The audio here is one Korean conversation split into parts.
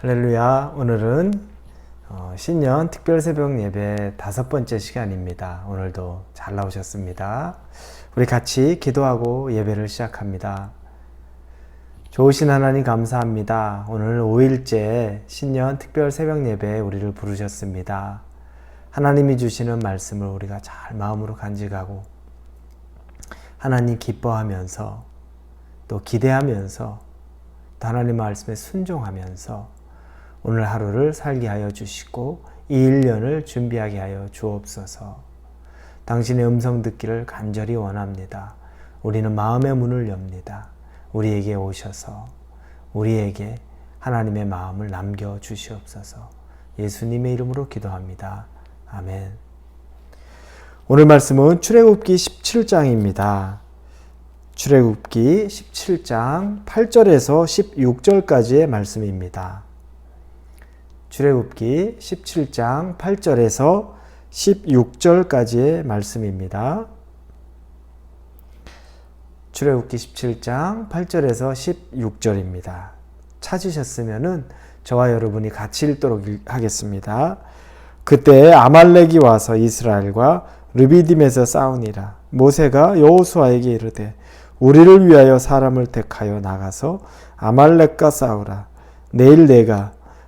할렐루야. 오늘은 어, 신년 특별 새벽 예배 다섯 번째 시간입니다. 오늘도 잘 나오셨습니다. 우리 같이 기도하고 예배를 시작합니다. 좋으신 하나님 감사합니다. 오늘 5일째 신년 특별 새벽 예배에 우리를 부르셨습니다. 하나님이 주시는 말씀을 우리가 잘 마음으로 간직하고 하나님 기뻐하면서 또 기대하면서 또 하나님 말씀에 순종하면서 오늘 하루를 살게 하여 주시고 이 1년을 준비하게 하여 주옵소서. 당신의 음성 듣기를 간절히 원합니다. 우리는 마음의 문을 엽니다. 우리에게 오셔서 우리에게 하나님의 마음을 남겨 주시옵소서. 예수님의 이름으로 기도합니다. 아멘. 오늘 말씀은 출애굽기 17장입니다. 출애굽기 17장 8절에서 16절까지의 말씀입니다. 출애굽기 17장 8절에서 16절까지의 말씀입니다. 출애굽기 17장 8절에서 16절입니다. 찾으셨으면은 저와 여러분이 같이 읽도록 하겠습니다. 그때 아말렉이 와서 이스라엘과 르비딤에서 싸우니라. 모세가 여호수아에게 이르되 우리를 위하여 사람을 택하여 나가서 아말렉과 싸우라. 내일 내가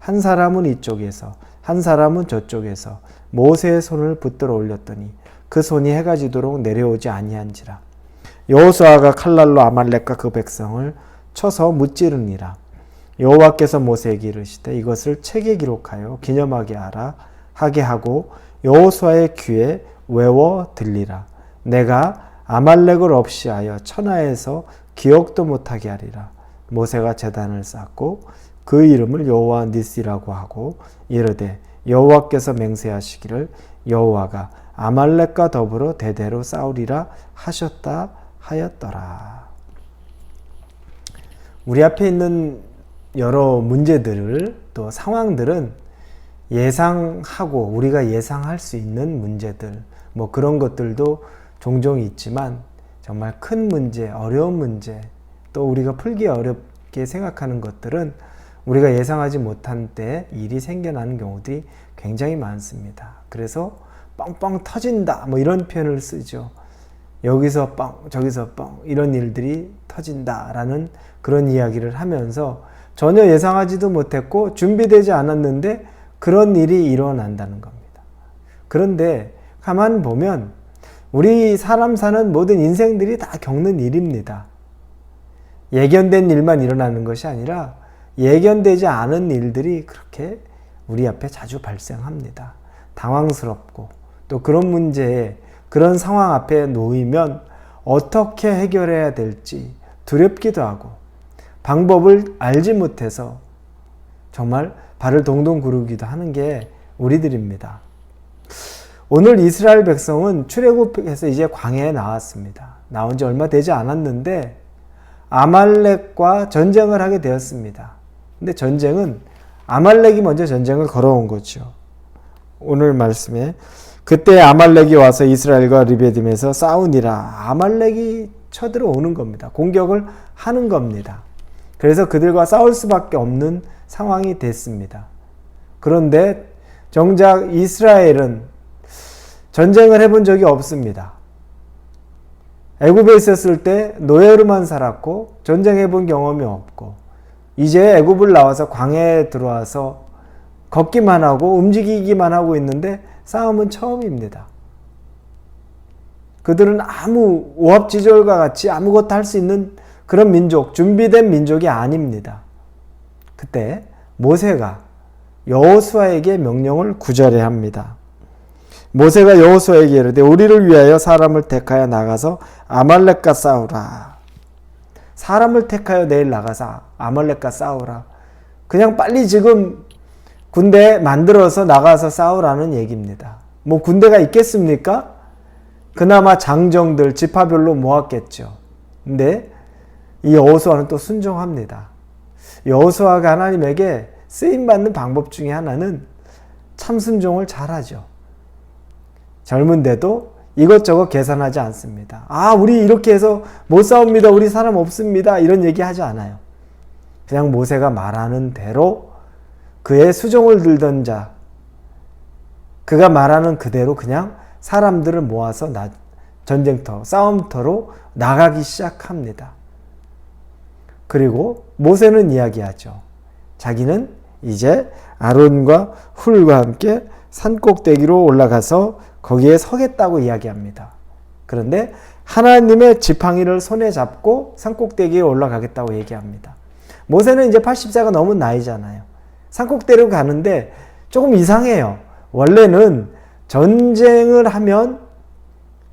한 사람은 이쪽에서 한 사람은 저쪽에서 모세의 손을 붙들어 올렸더니 그 손이 해가 지도록 내려오지 아니한지라. 여호수아가 칼날로 아말렉과 그 백성을 쳐서 무찌르니라. 여호와께서 모세에게 이르시되 이것을 책에 기록하여 기념하게 하라 하게 하고 여호수아의 귀에 외워 들리라. 내가 아말렉을 없이 하여 천하에서 기억도 못하게 하리라. 모세가 제단을 쌓고 그 이름을 여호와 니시라고 하고 이르되 여호와께서 맹세하시기를 여호와가 아말렉과 더불어 대대로 싸우리라 하셨다 하였더라. 우리 앞에 있는 여러 문제들을 또 상황들은 예상하고 우리가 예상할 수 있는 문제들 뭐 그런 것들도 종종 있지만 정말 큰 문제, 어려운 문제 또 우리가 풀기 어렵게 생각하는 것들은 우리가 예상하지 못한 때 일이 생겨나는 경우들이 굉장히 많습니다. 그래서 뻥뻥 터진다 뭐 이런 표현을 쓰죠. 여기서 뻥 저기서 뻥 이런 일들이 터진다라는 그런 이야기를 하면서 전혀 예상하지도 못했고 준비되지 않았는데 그런 일이 일어난다는 겁니다. 그런데 가만 보면 우리 사람 사는 모든 인생들이 다 겪는 일입니다. 예견된 일만 일어나는 것이 아니라 예견되지 않은 일들이 그렇게 우리 앞에 자주 발생합니다. 당황스럽고 또 그런 문제에 그런 상황 앞에 놓이면 어떻게 해결해야 될지 두렵기도 하고 방법을 알지 못해서 정말 발을 동동 구르기도 하는 게 우리들입니다. 오늘 이스라엘 백성은 출애굽해서 이제 광야에 나왔습니다. 나온 지 얼마 되지 않았는데 아말렉과 전쟁을 하게 되었습니다. 근데 전쟁은 아말렉이 먼저 전쟁을 걸어온 거죠. 오늘 말씀에 그때 아말렉이 와서 이스라엘과 리베딤에서 싸우니라 아말렉이 쳐들어오는 겁니다. 공격을 하는 겁니다. 그래서 그들과 싸울 수밖에 없는 상황이 됐습니다. 그런데 정작 이스라엘은 전쟁을 해본 적이 없습니다. 애굽에 있었을 때 노예로만 살았고 전쟁해 본 경험이 없고 이제 애굽을 나와서 광야에 들어와서 걷기만 하고 움직이기만 하고 있는데 싸움은 처음입니다. 그들은 아무 오합지졸과 같이 아무것도 할 수 있는 그런 민족, 준비된 민족이 아닙니다. 그때 모세가 여호수아에게 명령을 구절해 합니다. 모세가 여호수아에게 이르되 우리를 위하여 사람을 택하여 나가서 아말렉과 싸우라. 사람을 택하여 내일 나가서 아말렉과 싸우라. 그냥 빨리 지금 군대 만들어서 나가서 싸우라는 얘기입니다. 뭐 군대가 있겠습니까? 그나마 장정들 지파별로 모았겠죠. 근데 이 여호수아는 또 순종합니다. 여호수아가 하나님에게 쓰임 받는 방법 중에 하나는 참 순종을 잘하죠. 젊은데도 이것저것 계산하지 않습니다. 아, 우리 이렇게 해서 못 싸웁니다. 우리 사람 없습니다. 이런 얘기 하지 않아요. 그냥 모세가 말하는 대로 그의 수종을 들던 자, 그가 말하는 그대로 그냥 사람들을 모아서 나, 전쟁터, 싸움터로 나가기 시작합니다. 그리고 모세는 이야기하죠. 자기는 이제 아론과 훌과 함께 산꼭대기로 올라가서 거기에 서겠다고 이야기합니다. 그런데 하나님의 지팡이를 손에 잡고 산꼭대기에 올라가겠다고 얘기합니다. 모세는 이제 80세가 넘은 나이잖아요. 산꼭대기로 가는데 조금 이상해요. 원래는 전쟁을 하면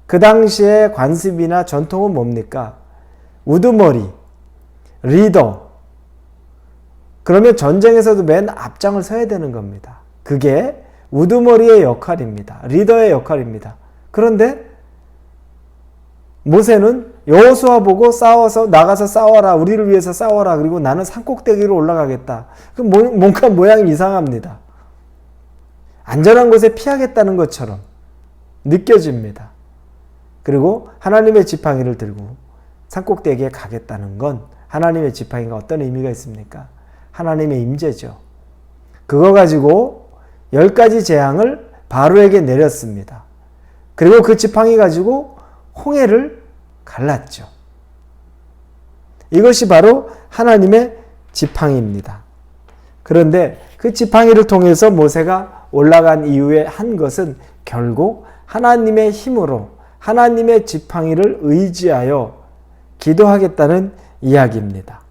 그 당시에 관습이나 전통은 뭡니까? 우두머리, 리더. 그러면 전쟁에서도 맨 앞장을 서야 되는 겁니다. 그게 우두머리의 역할입니다. 리더의 역할입니다. 그런데 모세는 여호수아 보고 싸워서 나가서 싸워라. 우리를 위해서 싸워라. 그리고 나는 산꼭대기로 올라가겠다. 그 뭔가 모양이 이상합니다. 안전한 곳에 피하겠다는 것처럼 느껴집니다. 그리고 하나님의 지팡이를 들고 산꼭대기에 가겠다는 건 하나님의 지팡이가 어떤 의미가 있습니까? 하나님의 임재죠. 그거 가지고 열 가지 재앙을 바로에게 내렸습니다. 그리고 그 지팡이 가지고 홍해를 갈랐죠. 이것이 바로 하나님의 지팡이입니다. 그런데 그 지팡이를 통해서 모세가 올라간 이후에 한 것은 결국 하나님의 힘으로 하나님의 지팡이를 의지하여 기도하겠다는 이야기입니다.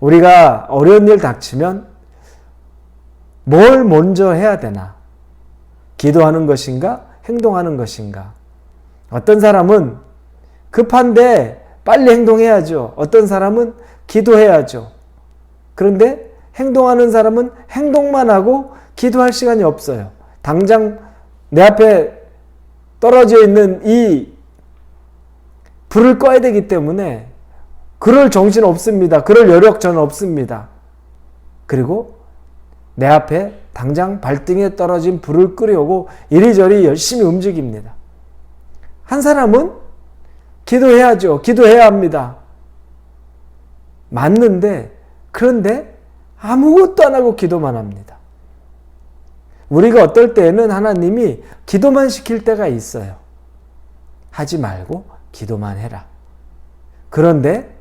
우리가 어려운 일 닥치면 뭘 먼저 해야 되나? 기도하는 것인가? 행동하는 것인가? 어떤 사람은 급한데 빨리 행동해야죠. 어떤 사람은 기도해야죠. 그런데 행동하는 사람은 행동만 하고 기도할 시간이 없어요. 당장 내 앞에 떨어져 있는 이 불을 꺼야 되기 때문에 그럴 정신 없습니다. 그럴 여력 저는 없습니다. 그리고 내 앞에 당장 발등에 떨어진 불을 끄려고 이리저리 열심히 움직입니다. 한 사람은 기도해야죠. 기도해야 합니다. 맞는데, 그런데 아무것도 안 하고 기도만 합니다. 우리가 어떨 때는 하나님이 기도만 시킬 때가 있어요. 하지 말고 기도만 해라. 그런데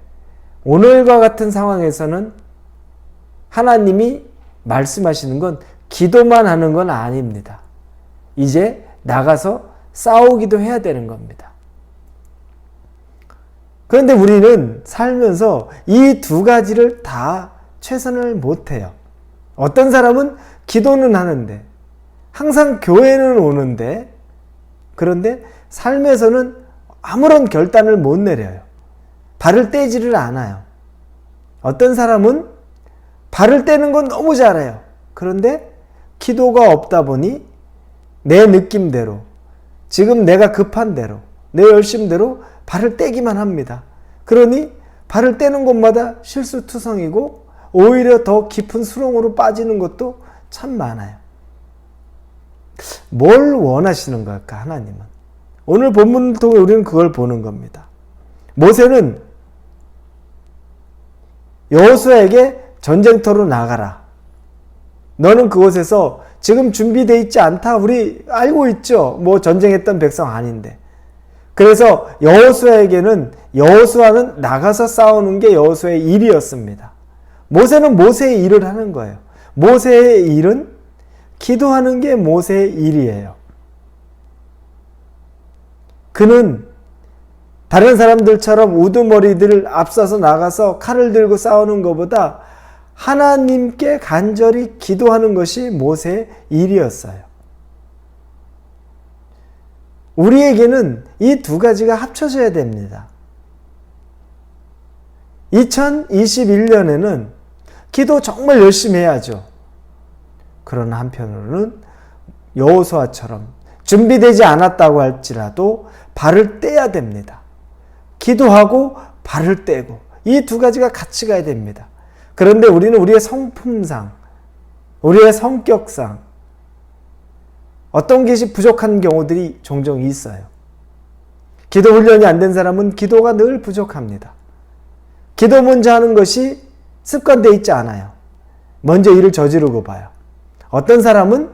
오늘과 같은 상황에서는 하나님이 말씀하시는 건 기도만 하는 건 아닙니다. 이제 나가서 싸우기도 해야 되는 겁니다. 그런데 우리는 살면서 이 두 가지를 다 최선을 못해요. 어떤 사람은 기도는 하는데, 항상 교회는 오는데, 그런데 삶에서는 아무런 결단을 못 내려요. 발을 떼지를 않아요. 어떤 사람은 발을 떼는 건 너무 잘해요. 그런데 기도가 없다 보니 내 느낌대로, 지금 내가 급한 대로, 내 열심대로 발을 떼기만 합니다. 그러니 발을 떼는 곳마다 실수투성이고 오히려 더 깊은 수렁으로 빠지는 것도 참 많아요. 뭘 원하시는 걸까, 하나님은? 오늘 본문을 통해 우리는 그걸 보는 겁니다. 모세는 여호수아에게 전쟁터로 나가라. 너는 그곳에서 지금 준비되어 있지 않다. 우리 알고 있죠. 뭐 전쟁했던 백성 아닌데. 그래서 여호수아에게는 여호수아는 나가서 싸우는 게 여호수아의 일이었습니다. 모세는 모세의 일을 하는 거예요. 모세의 일은 기도하는 게 모세의 일이에요. 그는 다른 사람들처럼 우두머리들을 앞서서 나가서 칼을 들고 싸우는 것보다 하나님께 간절히 기도하는 것이 모세의 일이었어요. 우리에게는 이 두 가지가 합쳐져야 됩니다. 2021년에는 기도 정말 열심히 해야죠. 그러나 한편으로는 여호수아처럼 준비되지 않았다고 할지라도 발을 떼야 됩니다. 기도하고 발을 떼고 이 두 가지가 같이 가야 됩니다. 그런데 우리는 우리의 성품상, 우리의 성격상 어떤 것이 부족한 경우들이 종종 있어요. 기도 훈련이 안 된 사람은 기도가 늘 부족합니다. 기도 먼저 하는 것이 습관되어 있지 않아요. 먼저 일을 저지르고 봐요. 어떤 사람은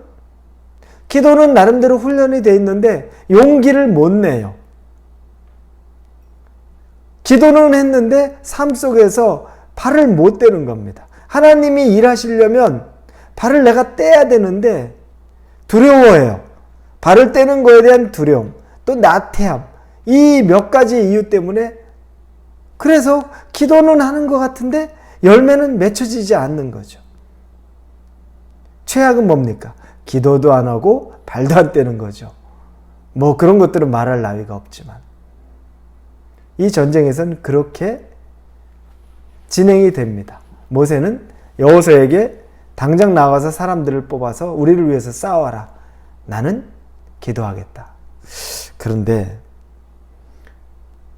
기도는 나름대로 훈련이 되어 있는데 용기를 못 내요. 기도는 했는데 삶 속에서 발을 못 떼는 겁니다. 하나님이 일하시려면 발을 내가 떼야 되는데 두려워해요. 발을 떼는 거에 대한 두려움, 또 나태함, 이 몇 가지 이유 때문에 그래서 기도는 하는 것 같은데 열매는 맺혀지지 않는 거죠. 최악은 뭡니까? 기도도 안 하고 발도 안 떼는 거죠. 뭐 그런 것들은 말할 나위가 없지만 이 전쟁에서는 그렇게 진행이 됩니다. 모세는 여호수에게 당장 나가서 사람들을 뽑아서 우리를 위해서 싸워라. 나는 기도하겠다. 그런데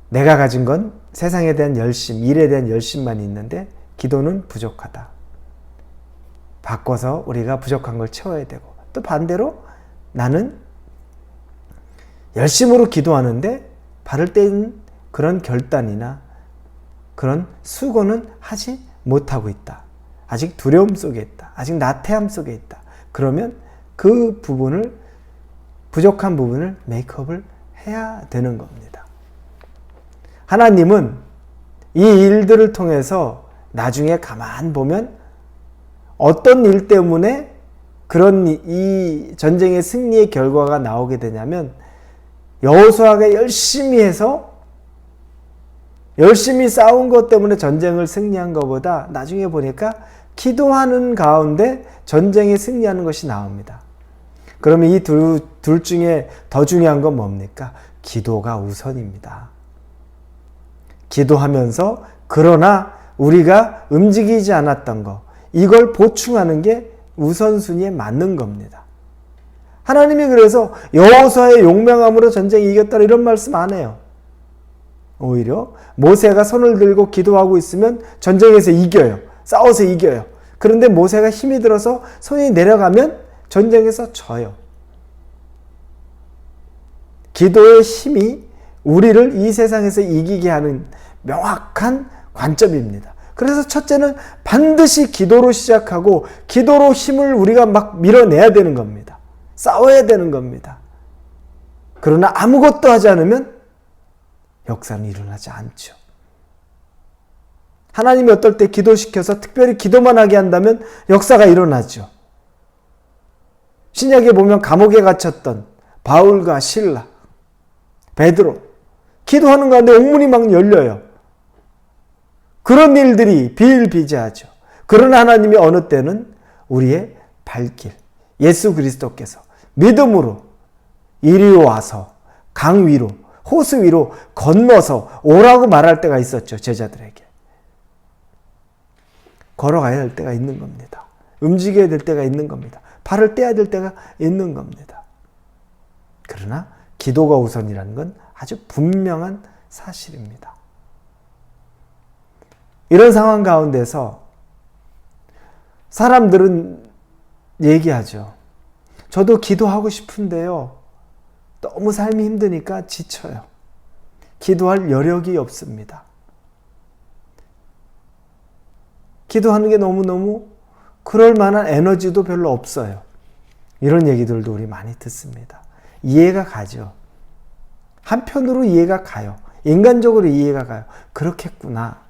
내가 가진 건 세상에 대한 열심, 일에 대한 열심만 있는데 기도는 부족하다. 바꿔서 우리가 부족한 걸 채워야 되고 또 반대로 나는 열심으로 기도하는데 발을 뗀 그런 결단이나 그런 수고는 하지 못하고 있다. 아직 두려움 속에 있다. 아직 나태함 속에 있다. 그러면 그 부분을 부족한 부분을 메이크업을 해야 되는 겁니다. 하나님은 이 일들을 통해서 나중에 가만 보면 어떤 일 때문에 그런 이 전쟁의 승리의 결과가 나오게 되냐면 여호수아가 열심히 해서 열심히 싸운 것 때문에 전쟁을 승리한 것보다 나중에 보니까 기도하는 가운데 전쟁에 승리하는 것이 나옵니다. 그러면 이둘 중에 더 중요한 건 뭡니까? 기도가 우선입니다. 기도하면서 그러나 우리가 움직이지 않았던 거 이걸 보충하는 게 우선순위에 맞는 겁니다. 하나님이 그래서 여호수아의 용맹함으로 전쟁이 이겼다 이런 말씀 안 해요. 오히려 모세가 손을 들고 기도하고 있으면 전쟁에서 이겨요. 싸워서 이겨요. 그런데 모세가 힘이 들어서 손이 내려가면 전쟁에서 져요. 기도의 힘이 우리를 이 세상에서 이기게 하는 명확한 관점입니다. 그래서 첫째는 반드시 기도로 시작하고 기도로 힘을 우리가 막 밀어내야 되는 겁니다. 싸워야 되는 겁니다. 그러나 아무것도 하지 않으면 역사는 일어나지 않죠. 하나님이 어떨 때 기도시켜서 특별히 기도만 하게 한다면 역사가 일어나죠. 신약에 보면 감옥에 갇혔던 바울과 신라, 베드로 기도하는 가운데 옥문이 막 열려요. 그런 일들이 비일비재하죠. 그러나 하나님이 어느 때는 우리의 발길, 예수 그리스도께서 믿음으로 이리 와서 강 위로, 호수 위로 건너서 오라고 말할 때가 있었죠. 제자들에게. 걸어가야 할 때가 있는 겁니다. 움직여야 될 때가 있는 겁니다. 발을 떼야 될 때가 있는 겁니다. 그러나 기도가 우선이라는 건 아주 분명한 사실입니다. 이런 상황 가운데서 사람들은 얘기하죠. 저도 기도하고 싶은데요. 너무 삶이 힘드니까 지쳐요. 기도할 여력이 없습니다. 기도하는 게 너무너무 그럴 만한 에너지도 별로 없어요. 이런 얘기들도 우리 많이 듣습니다. 이해가 가죠. 한편으로 이해가 가요. 인간적으로 이해가 가요. 그렇겠구나.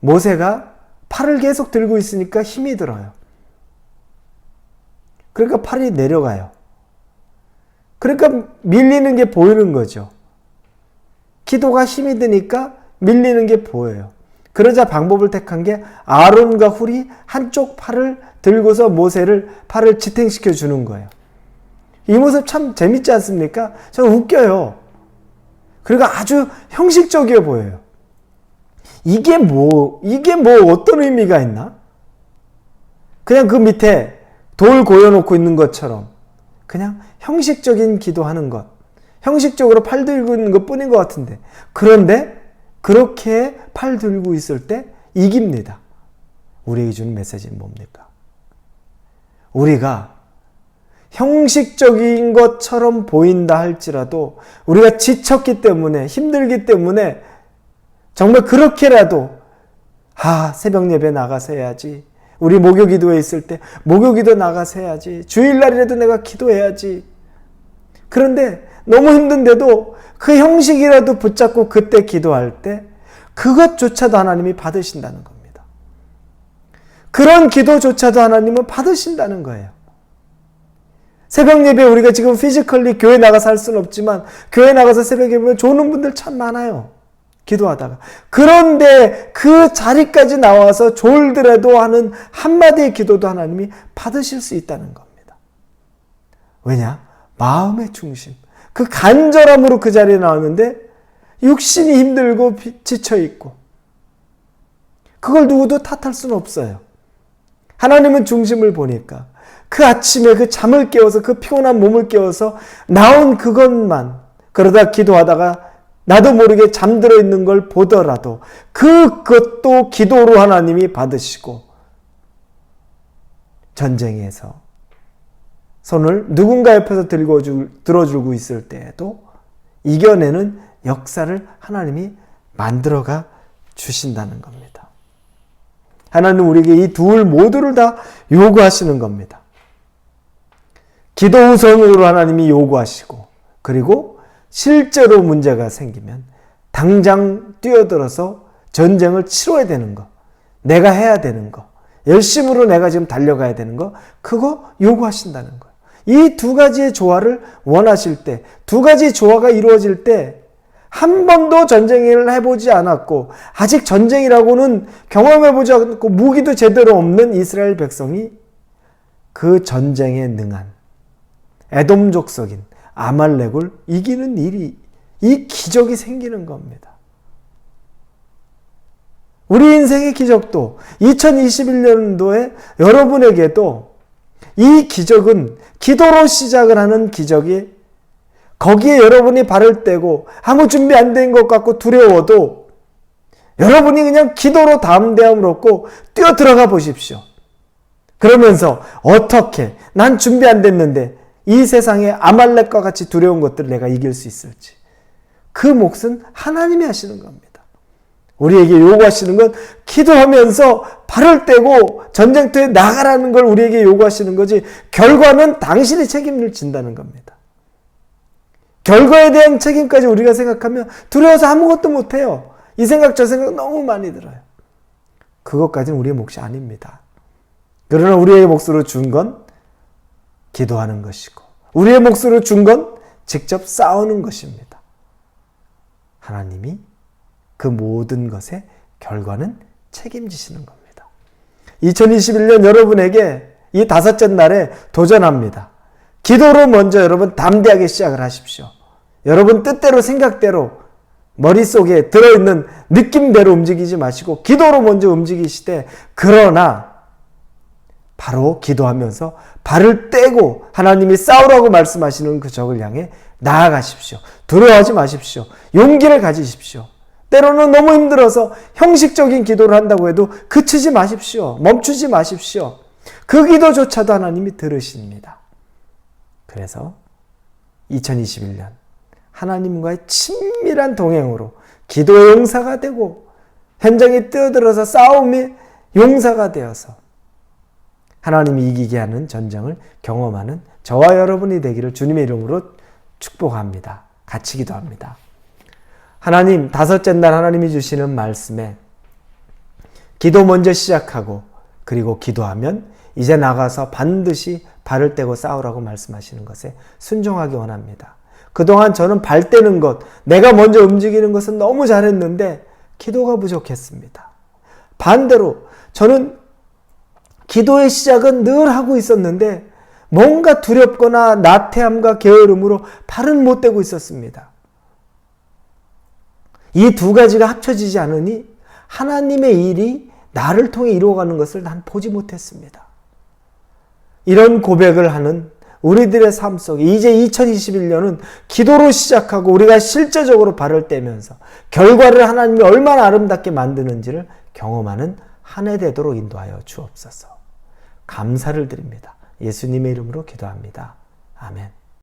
모세가 팔을 계속 들고 있으니까 힘이 들어요. 그러니까 팔이 내려가요. 그러니까 밀리는 게 보이는 거죠. 기도가 힘이 드니까 밀리는 게 보여요. 그러자 방법을 택한 게 아론과 훌이 한쪽 팔을 들고서 모세를 팔을 지탱시켜 주는 거예요. 이 모습 참 재밌지 않습니까? 저는 웃겨요. 그리고 아주 형식적이어 보여요. 이게 뭐, 이게 뭐 어떤 의미가 있나? 그냥 그 밑에 돌 고여놓고 있는 것처럼 그냥 형식적인 기도하는 것, 형식적으로 팔 들고 있는 것 뿐인 것 같은데 그런데 그렇게 팔 들고 있을 때 이깁니다. 우리에게 주는 메시지는 뭡니까? 우리가 형식적인 것처럼 보인다 할지라도 우리가 지쳤기 때문에 힘들기 때문에 정말 그렇게라도 아 새벽 예배 나가서 해야지 우리 목요 기도에 있을 때 목요 기도 나가서 해야지 주일날이라도 내가 기도해야지 그런데 너무 힘든데도 그 형식이라도 붙잡고 그때 기도할 때 그것조차도 하나님이 받으신다는 겁니다. 그런 기도조차도 하나님은 받으신다는 거예요. 새벽 예배 우리가 지금 피지컬리 교회 나가서 할 수는 없지만 교회 나가서 새벽 예배 조는 분들 참 많아요. 기도하다가. 그런데 그 자리까지 나와서 졸더라도 하는 한마디의 기도도 하나님이 받으실 수 있다는 겁니다. 왜냐? 마음의 중심. 그 간절함으로 그 자리에 나왔는데 육신이 힘들고 지쳐 있고 그걸 누구도 탓할 수는 없어요. 하나님은 중심을 보니까 그 아침에 그 잠을 깨워서 그 피곤한 몸을 깨워서 나온 그것만 그러다 기도하다가 나도 모르게 잠들어 있는 걸 보더라도 그것도 기도로 하나님이 받으시고 전쟁에서 손을 누군가 옆에서 들고 줄, 들어주고 있을 때에도 이겨내는 역사를 하나님이 만들어가 주신다는 겁니다. 하나님 우리에게 이 둘 모두를 다 요구하시는 겁니다. 기도 우선으로 하나님이 요구하시고 그리고 실제로 문제가 생기면 당장 뛰어들어서 전쟁을 치러야 되는 거, 내가 해야 되는 거, 열심으로 내가 지금 달려가야 되는 거, 그거 요구하신다는 거예요. 이 두 가지의 조화를 원하실 때, 두 가지 조화가 이루어질 때, 한 번도 전쟁을 해보지 않았고, 아직 전쟁이라고는 경험해보지 않고, 무기도 제대로 없는 이스라엘 백성이 그 전쟁에 능한 에돔 족속인 아말렉을 이기는 일이, 이 기적이 생기는 겁니다. 우리 인생의 기적도 2021년도에 여러분에게도 이 기적은 기도로 시작을 하는 기적이 거기에 여러분이 발을 떼고 아무 준비 안 된 것 같고 두려워도 여러분이 그냥 기도로 담대함을 얻고 뛰어 들어가 보십시오. 그러면서 어떻게 난 준비 안 됐는데 이 세상에 아말렉과 같이 두려운 것들을 내가 이길 수 있을지 그 몫은 하나님이 하시는 겁니다. 우리에게 요구하시는 건 기도하면서 발을 떼고 전쟁터에 나가라는 걸 우리에게 요구하시는 거지 결과는 당신이 책임을 진다는 겁니다. 결과에 대한 책임까지 우리가 생각하면 두려워서 아무것도 못해요. 이 생각 저 생각 너무 많이 들어요. 그것까지는 우리의 몫이 아닙니다. 그러나 우리의 몫으로 준 건 기도하는 것이고 우리의 몫으로 준 건 직접 싸우는 것입니다. 하나님이 그 모든 것의 결과는 책임지시는 겁니다. 2021년 여러분에게 이 다섯째 날에 도전합니다. 기도로 먼저 여러분 담대하게 시작을 하십시오. 여러분 뜻대로 생각대로 머릿속에 들어있는 느낌대로 움직이지 마시고 기도로 먼저 움직이시되 그러나 바로 기도하면서 발을 떼고 하나님이 싸우라고 말씀하시는 그 적을 향해 나아가십시오. 두려워하지 마십시오. 용기를 가지십시오. 때로는 너무 힘들어서 형식적인 기도를 한다고 해도 그치지 마십시오. 멈추지 마십시오. 그 기도조차도 하나님이 들으십니다. 그래서 2021년 하나님과의 친밀한 동행으로 기도의 용사가 되고 현장에 뛰어들어서 싸움의 용사가 되어서 하나님이 이기게 하는 전쟁을 경험하는 저와 여러분이 되기를 주님의 이름으로 축복합니다. 같이 기도합니다. 하나님, 다섯째 날 하나님이 주시는 말씀에 기도 먼저 시작하고 그리고 기도하면 이제 나가서 반드시 발을 떼고 싸우라고 말씀하시는 것에 순종하기 원합니다. 그동안 저는 발 떼는 것, 내가 먼저 움직이는 것은 너무 잘했는데 기도가 부족했습니다. 반대로 저는 기도의 시작은 늘 하고 있었는데 뭔가 두렵거나 나태함과 게으름으로 발은 못 되고 있었습니다. 이 두 가지가 합쳐지지 않으니 하나님의 일이 나를 통해 이루어가는 것을 난 보지 못했습니다. 이런 고백을 하는 우리들의 삶 속에 이제 2021년은 기도로 시작하고 우리가 실제적으로 발을 떼면서 결과를 하나님이 얼마나 아름답게 만드는지를 경험하는 한 해 되도록 인도하여 주옵소서. 감사를 드립니다. 예수님의 이름으로 기도합니다. 아멘.